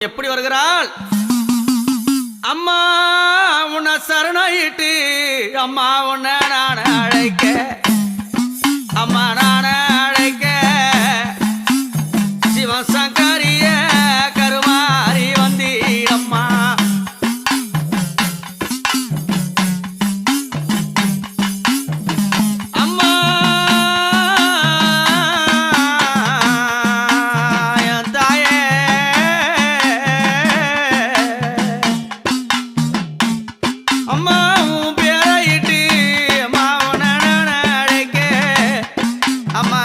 எப்படி வருகிறாள்? அம்மா உன்னை சரணாயிட்டு அம்மா உன்னை நான் அழைக்க அம்மாவும் பேரையிட்டு அம்மாவும் அடைக்க அம்மா